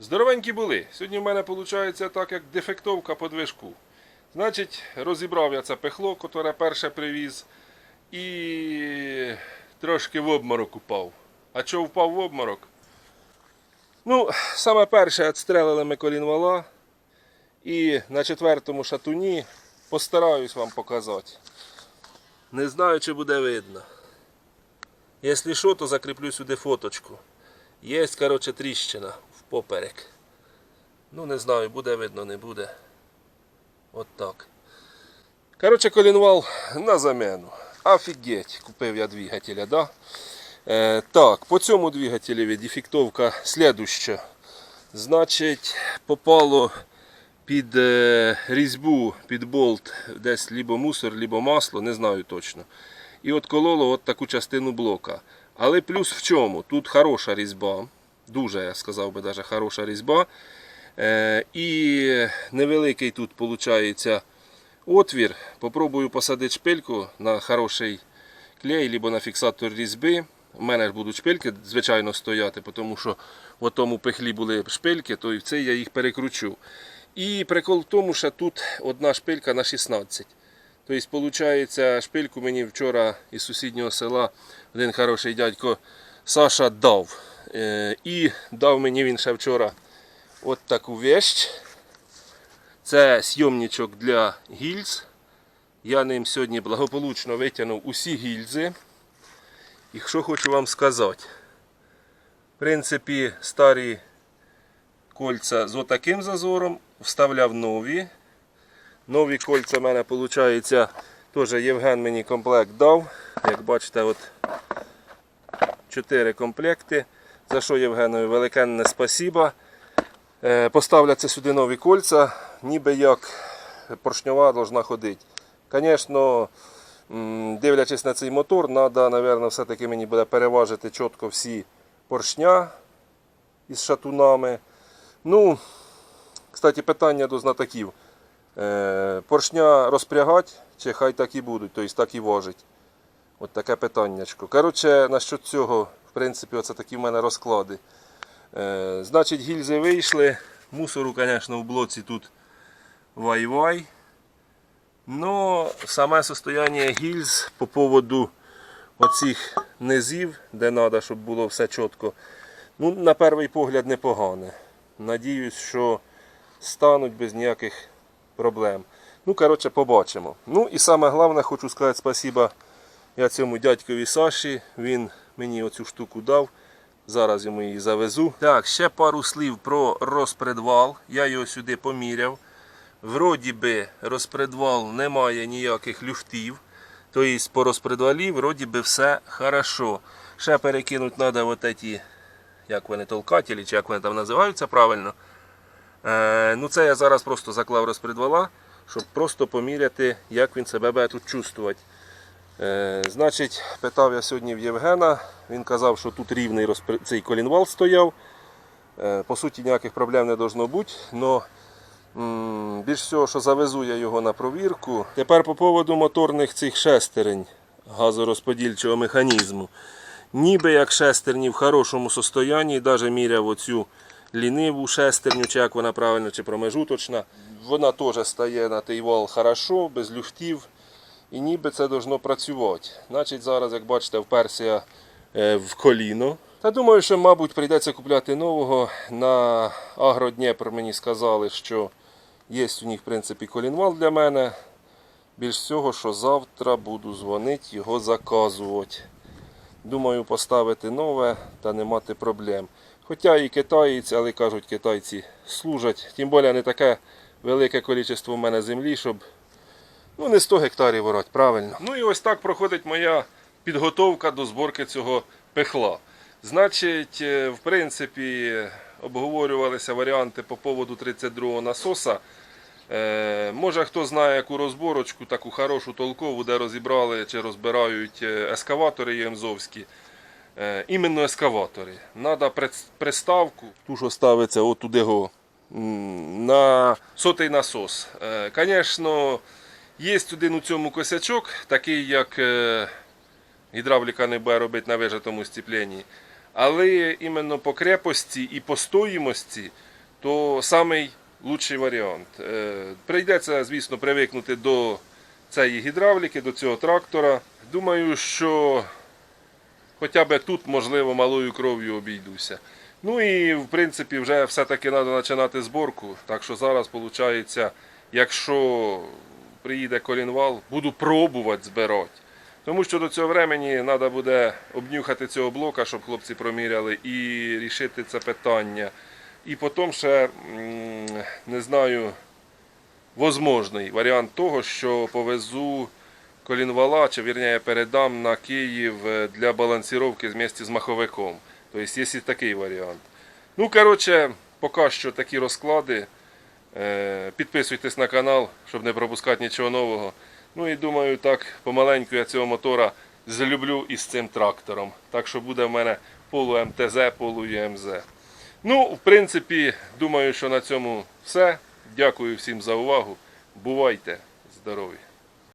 Здоровенькі були. Сьогодні в мене виходить так, як дефектовка по движку. Значить, розібрав я це пехло, яке перше привіз, і трошки в обморок упав. А чого впав в обморок? Ну, саме перше відстрелили ми колінвала. І на четвертому шатуні постараюсь вам показати. Не знаю, чи буде видно. Якщо що, то закріплю сюди фоточку. Є, коротше, тріщина поперек. Ну, не знаю, буде видно, не буде. От так. Коротше, колінвал на заміну. Офігеть, купив я двигателя, да? Е, так, по цьому двигателеві дефектовка слідуща. Значить, попало під е, різьбу, під болт, десь либо мусор, либо масло, не знаю точно. І от кололо от таку частину блока. Але плюс в чому? Тут хороша різьба, дуже, я сказав би, даже хороша різьба. Е, і невеликий тут виходить отвір. Попробую посадити шпильку на хороший клей, либо на фіксатор різьби. У мене ж будуть шпильки, звичайно, стояти, тому що в тому пехлі були шпильки, то і в цей я їх перекручу. І прикол в тому, що тут одна шпилька на 16. Тобто, виходить, шпильку мені вчора із сусіднього села один хороший дядько Саша дав. Е, І дав мені він ще вчора от таку вещь. Це сйомничок для гільз. Я ним сьогодні благополучно витягнув усі гільзи. І що хочу вам сказати. В принципі, старі кольця з отаким зазором, вставляв нові. Нові кольця в мене виходить, теж Євген мені комплект дав. Як бачите, от 4 комплекти. За що Євгенові великенне спасіба. Е, Поставляться сюди нові кольця, ніби як поршньова должна ходити. Звісно, дивлячись на цей мотор, треба, мабуть, все-таки мені буде переважити чітко всі поршня із шатунами. Ну, кстати, питання до знатоків. Е, Поршня розпрягати, чи хай так і будуть, тобто так і важить. От таке питаннячко. Коротше, насчет цього, принципі, оце такі в мене розклади. Е, значить, гільзи вийшли. Мусору, звісно, в блоці тут вай-вай. Но саме состояние гільз по поводу оцих низів, де треба, щоб було все чітко, ну, на перший погляд непогане. Надіюсь, що стануть без ніяких проблем. Ну, коротше, побачимо. Ну і саме головне, хочу сказати спасіба я цьому дядькові Саші. Він мені оцю штуку дав. Зараз йому її завезу. Так, ще пару слів про розпредвал. Я його сюди поміряв. Вроді би розпредвал немає ніяких люфтів. Тобто по розпредвалі вроді би все хорошо. Ще перекинути треба вот эти, як вони толкателі, чи як вони там називаються правильно. Е, ну це я зараз просто заклав розпредвала, щоб просто поміряти, як він себе буде тут чувствувати. Е, значить, питав я сьогодні в Євгена. Він казав, що тут рівний розпри- цей колінвал стояв. Е, по суті, ніяких проблем не должно бути. Но більш всього, що завезу я його на провірку. Тепер по поводу моторних цих шестерень газорозподільчого механізму. Ніби як шестерні в хорошому состоянні, навіть міряв оцю ліниву шестерню, чи як вона правильно, чи промежуточна. Вона теж стає на той вал хорошо, без люфтів. І ніби це должно працювати. Значить, зараз, як бачите, вперся е, в коліно. Та думаю, що, мабуть, прийдеться купляти нового. На Агродніпр мені сказали, що є у них, в принципі, колінвал для мене. Більш всього, що завтра буду дзвонити, його заказувати. Думаю, поставити нове та не мати проблем. Хоча і китаєць, але кажуть, китайці служать. Тим більше не таке велике кількість в мене землі, щоб ну, не 100 гектарів орати, правильно. Ну і ось так проходить моя підготовка до зборки цього пехла. Значить, е, в принципі, обговорювалися варіанти по поводу 32-го насоса. Е, може хто знає яку розборочку, таку хорошу толкову, де розібрали чи розбирають е, ескаватори ємзовські. Е, іменно ескаватори. Надо приставку, ту, що ставиться от туди го, на сотий насос. Звісно, є один у цьому косячок, такий як е, гідравліка не буде робити на вижатому стіпленні. Але іменно по крепості і по стоїмості, то самий лучший варіант. Е, Прийдеться, звісно, привикнути до цієї гідравліки, до цього трактора. Думаю, що хоча б тут, можливо, малою кров'ю обійдуся. Ну і в принципі вже все-таки треба починати зборку. Так що зараз, виходить, якщо приїде колінвал, буду пробувати збирати. Тому що до цього времені треба буде обнюхати цього блока, щоб хлопці проміряли, і рішити це питання. І потім ще не знаю, возможний варіант того, що повезу колінвала, чи вірніше, я передам на Київ е, для балансіровки вместе з маховиком. Тобто є такий варіант. Ну, коротше, поки що такі розклади. Е, Підписуйтесь на канал, щоб не пропускати нічого нового. Ну і думаю, так помаленьку я цього мотора злюблю із цим трактором. Так що буде в мене полу МТЗ, полу ЮМЗ. Ну, в принципі, думаю, що на цьому все. Дякую всім за увагу. Бувайте здорові!